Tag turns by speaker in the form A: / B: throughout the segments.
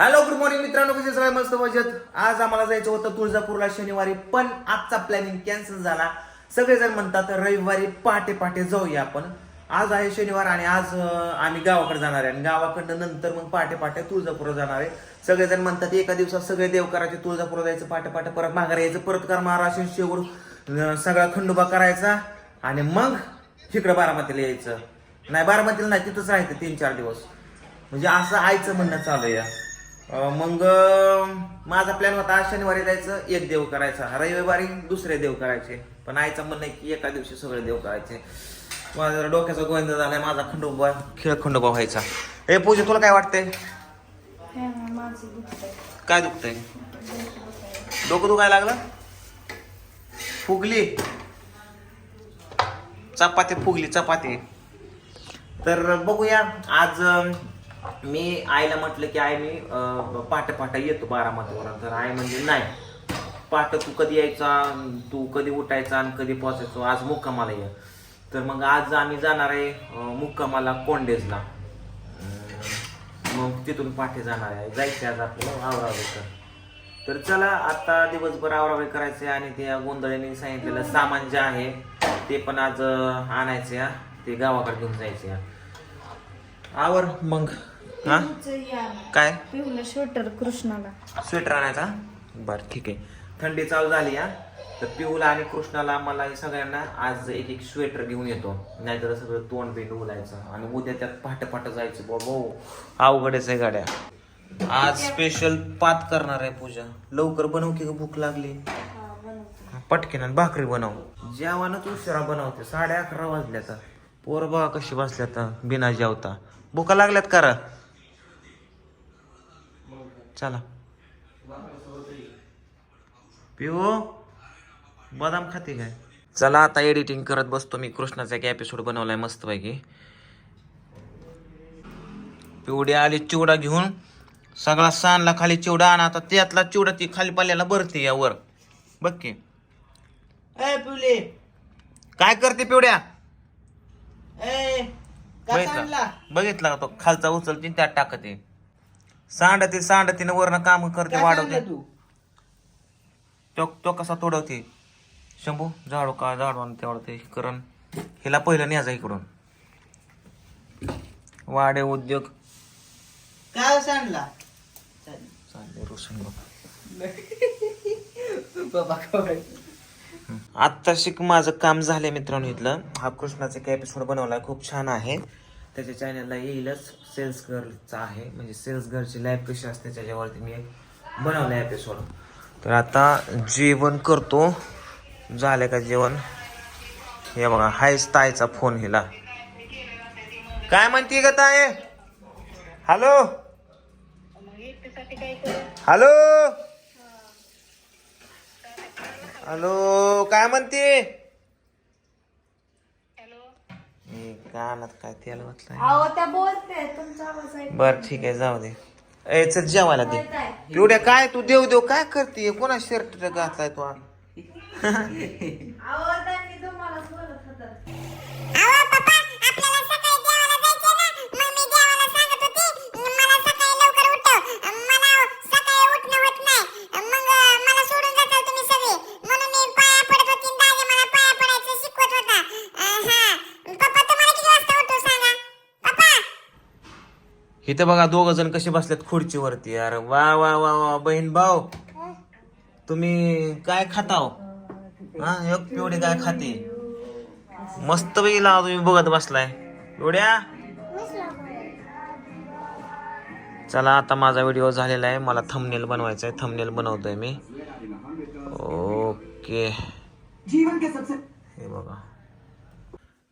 A: Hello good morning मित्रांनो. कसे सगळे मस्त मजेत? आज आम्हाला जायचं होतं तुळजापूरला शनिवारी पण आजचा प्लॅनिंग कॅन्सल झाला. सगळेजण म्हणतात रविवारी पहाटे पहाटे जाऊया आपण. आज आहे शनिवार आणि आज आम्ही गावाकडे जाणार आहे. आणि गावाकडनं नंतर मग पहाटे पहाटे तुळजापूरला जाणार आहे. सगळेजण म्हणतात एका दिवसात सगळे देव करायचे जायचं पहाटे पहाटे परत माघार यायचं परत कर महाराष्ट्र शेवर सगळा खंडोबा करायचा. आणि मग तिकडं बारामतीला यायचं. नाही बारामतीला नाही तिथंच राहायचं तीन चार दिवस. म्हणजे असं आयचं म्हणणं चालू आहे. मग माझा प्लॅन होता आज शनिवारी जायचं एक देव करायचा. रविवारी दुसरे देव करायचे. पण आईचं म्हणणं आहे की एका दिवशी सगळे देव करायचे. माझा डोक्याचा गोविंद झालाय माझा खंडोबा खेळ खंडोबा व्हायचा. हे पूजा तुला काय वाटतंय?
B: हे
A: काय दुखतंय? डोकं दुखायला लागलं? फुगली. चपाती फुगली चपाती. तर बघूया आज मी आईला म्हटलं की आई मी अं, पहाटे पहाटे येतो बारामतीवर तर आई म्हणजे नाही पहाटे तू कधी यायचा तू कधी उठायचा आणि कधी पोचायचो आज मुक्कामाला ये. तर मग आज आम्ही जाणार आहे मुक्कामाला कोंडेजला. मग तिथून पाठी जाणार आहे. जायचं आज आपल्याला आवरावेकर. तर चला आता दिवसभर आवरावे करायचे आणि त्या गोंधळीने सांगितलेलं सामान जे आहे ते पण आज आणायचे ते गावाकडे घेऊन जायचे आवर मग. हा? काय?
B: स्वेटर कृष्णाला.
A: स्वेटर आणायचा? बर ठीक आहे. थंडी चालू झाली हा? तर पिहूला आणि कृष्णाला मला हे सगळ्यांना आज एक एक स्वेटर घेऊन येतो. नाहीतर सगळं तोंड बिंड उलायचं आणि उद्या त्यात पहाटे पहाटे जायचं बाबा अवघडच आहे गाड्या. आज स्पेशल पात करणार आहे पूजा. लवकर बनव की भूक लागली? पटकेन भाकरी बनव. जेवणच उशिरा बनवते. साडे अकरा वाजल्याचा पोर बघा कशी बसल्यात बिना जेवता. भुका लागल्यात करा. चला. पिओ बदाम खाते काय? चला आता एडिटिंग करत बसतो मी. कृष्णाचा एक एपिसोड बनवलाय मस्तपैकी. पिवडी आली चिवडा घेऊन सगळा सांडला खाली चिवडा आणि. आता त्यातला चिवडा ती खाली पाल्याला भरते या वर बघ की.
C: ए पिवले.
A: काय करते पिवड्या?
C: ए
A: बघितला? बघितला का तो? खालचा उचलते आणि त्यात टाकते. सांडते सांडतीने वरनं काम करते वाढवते.
C: तू?
A: तो तो कसा तोडवते? शंभू झाडू का? झाडू आणि तेवढं ते करण. हिला पहिलं न्यायचा इकडून. वाडे उद्योग.
C: काय सांगला
A: चालले रोशन.
C: बाबा काय?
A: आत्ता शिक माझं काम झालंय मित्रांनो इथलं. हा कृष्णाचा एक एपिसोड बनवलाय खूप छान आहे. त्याच्या चॅनलला येईलच. सेल्स गर्लचा आहे. म्हणजे सेल्स गर्लची लाईफ कशी असते त्याच्यावरती मी एक बनवलाय एपिसोड तर आता जेवण करतो. झालं का जेवण? हे बघा हायच तायचा फोन हिला. काय म्हणते ग ताय हॅलो हॅलो हॅलो काय म्हणते? हे कानात काय त्याला
B: अहो त्या बोलते तुमचा आवाज ऐक
A: बर ठीक आहे जाऊ दे. ए चल जेवायला दे. एवढ्या काय तू देव देव काय करते? कोणा शर्ट घातलाय तू?
B: अहो त्यांनी तुम्हालाच बोलत होतं.
A: इथं बघा दोघ जण कसे बसलेत खुर्चीवरती. यार वा वा वा वा बहीण भाऊ तुम्ही काय खाताव? हा एक पिवडी काय खाते. मस्त पैकी लावा तुम्ही बघत बसलाय. एवढ्या? चला आता माझा व्हिडिओ झालेला आहे. मला थंबनेल बनवायचा आहे. थंबनेल बनवतोय मी. ओके. हे बघा.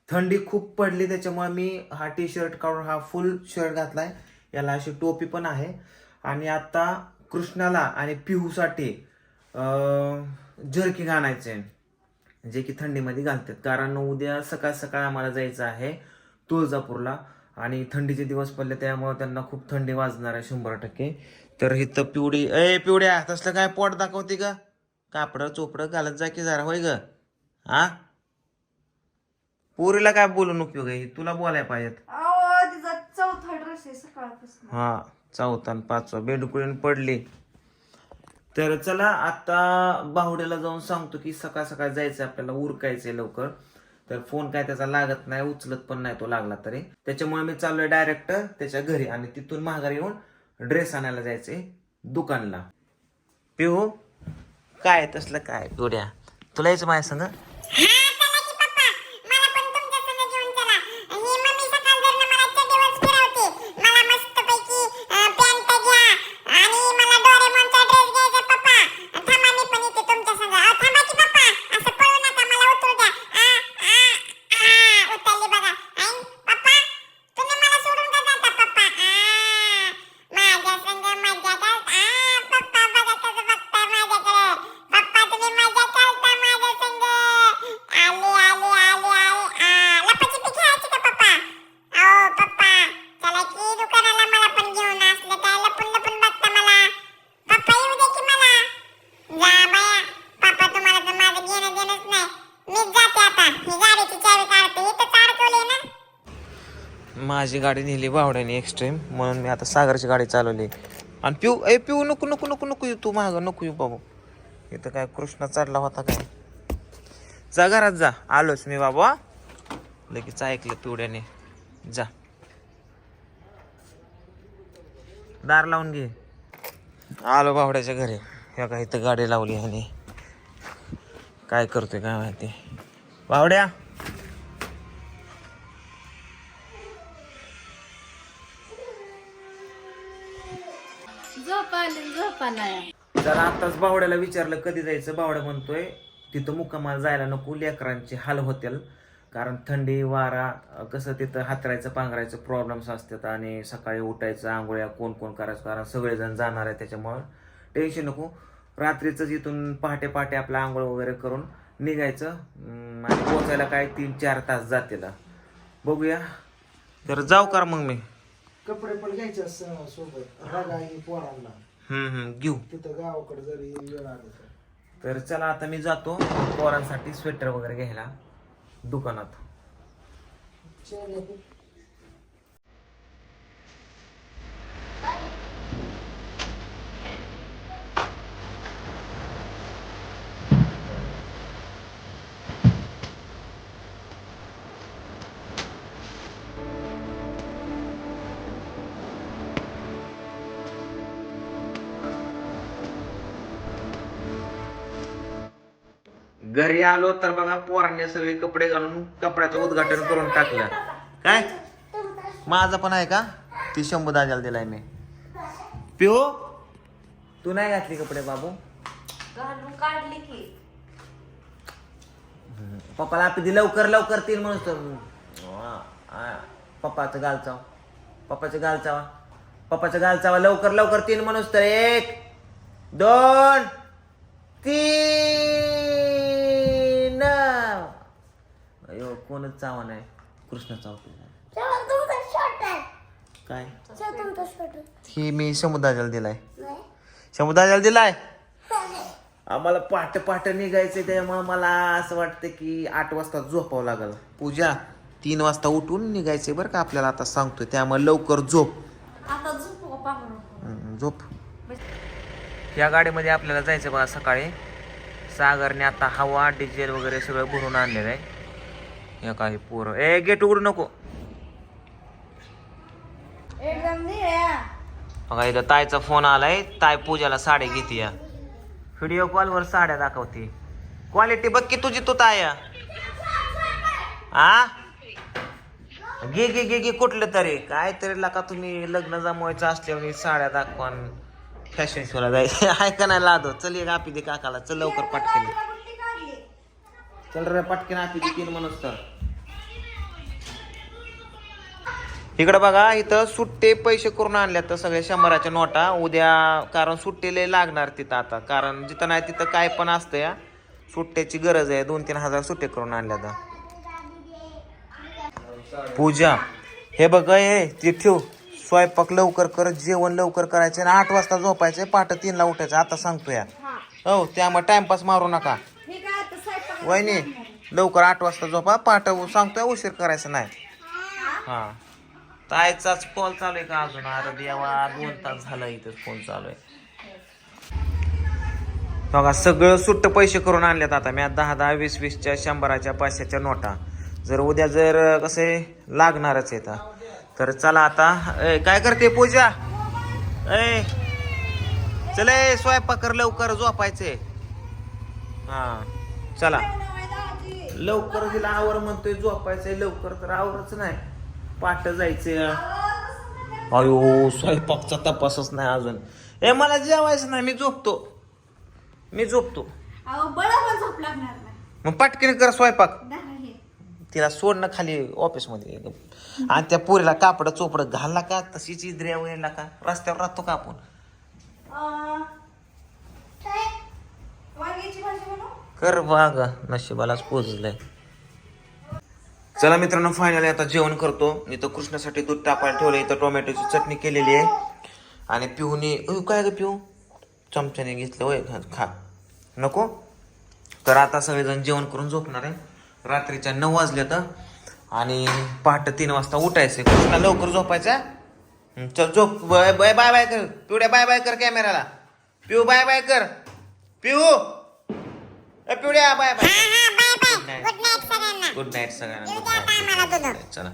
A: थंडी खूप पडली त्याच्यामुळे मी हा टी शर्ट काढून हा फुल शर्ट घातलाय. याला अशी टोपी पण आहे. आणि आता कृष्णाला आणि पिहूसाठी जर्की आणायचे जे की थंडीमध्ये घालतात. कारण उद्या सकाळ सकाळ आम्हाला जायचं आहे तुळजापूरला. आणि थंडीचे दिवस पडले त्यामुळे त्यांना खूप थंडी वाजणार आहे शंभर टक्के. तर हिथं पिवडी ए पिवड्या तसलं काय पोट दाखवते का कापडं चोपडं घालत जा की जरा होय ग? हा? पोरीला काय बोलून उपयोग आहे तुला बोलायला पाहिजेत
B: अहो तिचा चौथा ड्रेस आहे सकाळपासून
A: हा चौथा आणि पाचवा. बेडकुळीन पडली. तर चला आता बाहुड्याला जाऊन सांगतो की सकाळ सकाळ जायचं आपल्याला उरकायचंय लवकर. तर फोन काय त्याचा लागत नाही उचलत पण नाही तो लागला तरी. त्याच्यामुळे मी चाललोय डायरेक्ट त्याच्या घरी आणि तिथून महागारी येऊन ड्रेस आणायला जायचंय दुकानला. पिहू काय तसलं काय? गोड्या तुला यायचं माझ्या संग
D: माझी
A: गाडी नेली बावड्याने एक्स्ट्रीम म्हणून मी आता सागरची गाडी चालवली. आणि पिऊ ए पिऊ नको नको नको नको येऊ तू माग नको येऊ बाबू. इथं काय कृष्णा चढला होता काय? जा घरात जा. आलोच मी बाबा लगेच ऐकलं पिवड्याने. जा. दार लावून घे. आलो बावड्याच्या घरी. ह्या काय इथं गाडी लावली आणि. काय करतोय काय माहिती. बावड्या. बावड्याला विचारलं कधी जायचं? बावड्या म्हणतोय तिथं मुक्कामाला जायला नको लेकरांचे हाल होतील. कारण थंडी वारा कसं तिथं हातरायचं पांघरायचं प्रॉब्लेम्स असतात आणि सकाळी उठायचं आंघोळ्या कोण कोण करायचं कारण सगळेजण जाणार आहे त्याच्यामुळं. टेन्शन नको. रात्रीचं इथून पहाटे पहाटे आपलं आंघोळ वगैरे करून निघायचं. आणि पोचायला काय तीन चार तास जातील. बघूया. तर जाऊ का मग मी?
C: कपडे पण घ्यायचे असं सोबत. पोरांना.
A: हम्म हम्म घेऊ.
C: तिथं गावाकडे जरी वेळ आली तर.
A: तर चला आता मी जातो पोरांसाठी स्वेटर वगैरे घ्यायला दुकानात. घरी आलो तर बघा पोरांनी सगळे कपडे घालून कपड्याचं उद्घाटन करून टाकलं. काय? माझा पण आहे का? ती शंभू दाजाला दिलाय मी. पिओ तू नाही घातली कपडे बाबू?
B: घालून काढली की.
A: पप्पाला आपली लवकर लवकर तीन म्हणून तर पप्पाचं गाल चाव. पप्पाचं गाल चावा. पप्पाचं गाल चावा. लवकर लवकर तीन म्हणूस तर एक दोन तीन. कोणच चावा नाही. कृष्ण चावतो काय? ही मी समुदायाला दिलाय. समुदायाला दिलाय? आम्हाला पाट पाट निघायचं त्यामुळे मला असं वाटतं की आठ वाजता झोपावं लागल. पूजा तीन वाजता उठून निघायचंय बरं का आपल्याला आता सांगतोय. त्यामुळे लवकर झोप.
B: आता झोप पाहू
A: हम्म, झोप. या गाडीमध्ये आपल्याला जायचं बघा सकाळी. सागरने आता हवा डिझेल वगैरे सगळं भरून आणलेलं आहे. या काही पोरं. ए गेट उघडू नको. बघा इथं तायचा फोन आलाय. ताय पूजाला साडी घेते या. व्हिडिओ कॉलवर साड्या दाखवते. क्वालिटी बघ की तुझी तू ताय आ? घे घे घे घे कुठलं तरी. काय तरी लका तुम्ही लग्न जमवायचं असल्यावर साड्या दाखवा फॅशन शोला जायचं. आहे का नाही लादो. चल एक आपी दे काकाला. चल लवकर पटकन. चल रे पटकन दे तीन म्हणूस तर. इकडं बघा इथं सुट्टे पैसे करून आणल्या तर सगळ्या शंभराच्या नोटा. उद्या कारण सुट्टे लय लागणार तिथं आता. कारण जिथं नाही तिथं काय पण असतं या सुट्ट्याची गरज आहे. दोन तीन हजार सुट्टे करून आणल्या तर पूजा हे बघ हे ते ठेव. स्वयंपाक लवकर कर जेवण लवकर करायचं आणि आठ वाजता झोपायचं पहाटे तीनला उठायचं. आता सांगतो या हो त्यामुळे टाइमपास मारू नका
B: हे काय आता स्वयंपाक
A: वहिनी लवकर आठ वाजता झोपा पहाटे सांगतोय उशीर करायचं नाही. हा. तायचाच कॉल चालू आहे का अजून? अरे देवा दोन तास झाला इथं फोन चालू आहे. बघा सगळं सुट्ट पैसे करून आणल्यात आता. मी दहा दहा वीस वीसच्या शंभराच्या पाचशेच्या नोटा. जर उद्या जर कसे लागणारच आहेत तर चला आता. ए, काय करते पूजा? ए चल स्वयंपाक कर लवकर झोपायचे हा. चला. लवकर तिला आवर म्हणतोय झोपायचंय लवकर तर आवरच नाही. पाठ जायचंय. अयो स्वयंपाकचा तपासच नाही अजून. ए मला जेवायचं नाही मी झोपतो. मी झोपतो. मग पटकन कर स्वयंपाक. तिला सोडणं खाली ऑफिसमध्ये. आणि त्या पुरीला कापड चोपड घालला का? तशीच इद्रिया वेळेला का? रस्त्यावर राहतो का आपण?
B: अं,
A: कर नशिबालाच पोचलंय. चला मित्रांनो फायनली आता जेवण करतो. मी तर कृष्णासाठी दूध टाकायला ठेवलं इथं टोमॅटोची चटणी केलेली आहे. आणि पिऊनी काय ग पिऊ? चमच्याने घेतलं वय खा खा. नको? तर आता सगळेजण जेवण करून झोपणार आहे. रात्रीच्या नऊ वाजले तर आणि पहाटे तीन वाजता उठायचं कृष्णा लवकर झोपायचा चल झोप. बाय बाय बाय बाय कर. पिवड्या बाय बाय कर कॅमेराला. पिऊ बाय बाय कर. पिऊ! ए, पिवड्या बाय बाय.
D: हा हा. गुड नाईट सगळ्यांना.
A: गुड नाईट सगळ्यांना गुड नाईट चला.